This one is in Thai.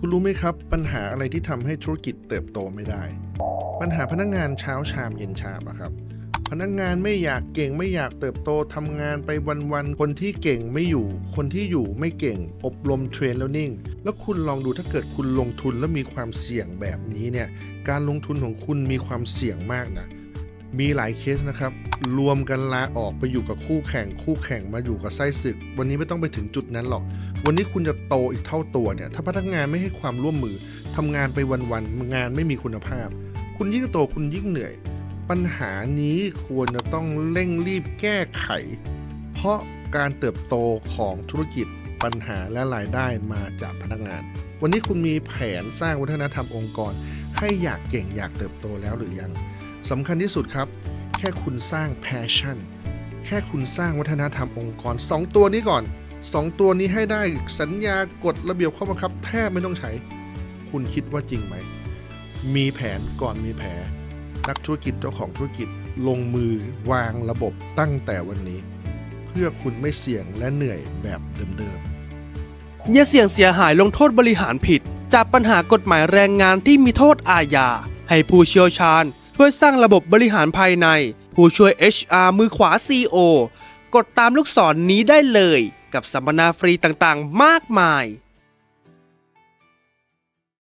คุณรู้ไหมครับ ปัญหาอะไรที่ทำให้ธุรกิจเติบโตไม่ได้ ปัญหาพนักงานเช้าชามเย็นชามอะครับ พนักงานไม่อยากเก่งไม่อยากเติบโตทำงานไปวันๆคนที่เก่งไม่อยู่ คนที่อยู่ไม่เก่ง อบรมเทรนแล้วนิ่ง แล้วคุณลองดูถ้าเกิดคุณลงทุนแล้วมีความเสี่ยงแบบนี้เนี่ย การลงทุนของคุณมีความเสี่ยงมากนะ มีหลายเคสนะครับ รวมกันลาออกไปอยู่กับคู่แข่ง คู่แข่งมาอยู่กับไส้ศึก วันนี้ไม่ต้องไปถึงจุดนั้นหรอก วันนี้คุณจะโตอีกเท่าตัวเนี่ย ถ้าพนักงานไม่ให้ความร่วมมือทำงานไปวันๆ งานไม่มีคุณภาพ คุณยิ่งโตคุณยิ่งเหนื่อย ปัญหานี้ควรจะต้องเร่งรีบแก้ไข เพราะการเติบโตของธุรกิจปัญหาและรายได้มาจากพนักงาน วันนี้คุณมีแผนสร้างวัฒนธรรมองค์กร ให้อยากเก่งอยากเติบโตแล้วหรือยัง สำคัญที่สุดครับ แค่คุณสร้าง passion แค่คุณสร้างวัฒนธรรมองค์กร 2 ตัวนี้ก่อน 2 ตัวนี้ให้ได้สัญญากฎระเบียบข้อบังคับ แทบไม่ต้องใช้ คุณคิดว่าจริงไหม มีแผนก่อนมีแผนนักธุรกิจเจ้าของธุรกิจลงมือวางระบบตั้งแต่วันนี้ เพื่อคุณไม่เสี่ยงและเหนื่อยแบบเดิมๆอย่าเสี่ยงเสียหายลงโทษบริหารผิด จากปัญหากฎหมายแรงงานที่มีโทษอาญาให้ผู้เชี่ยวชาญ ช่วยสร้างระบบบริหารภายใน ผู้ช่วย HR มือขวา CEO กดตามลูกศรนนี้ได้เลย กับสัมมนาฟรีต่างๆ มากมาย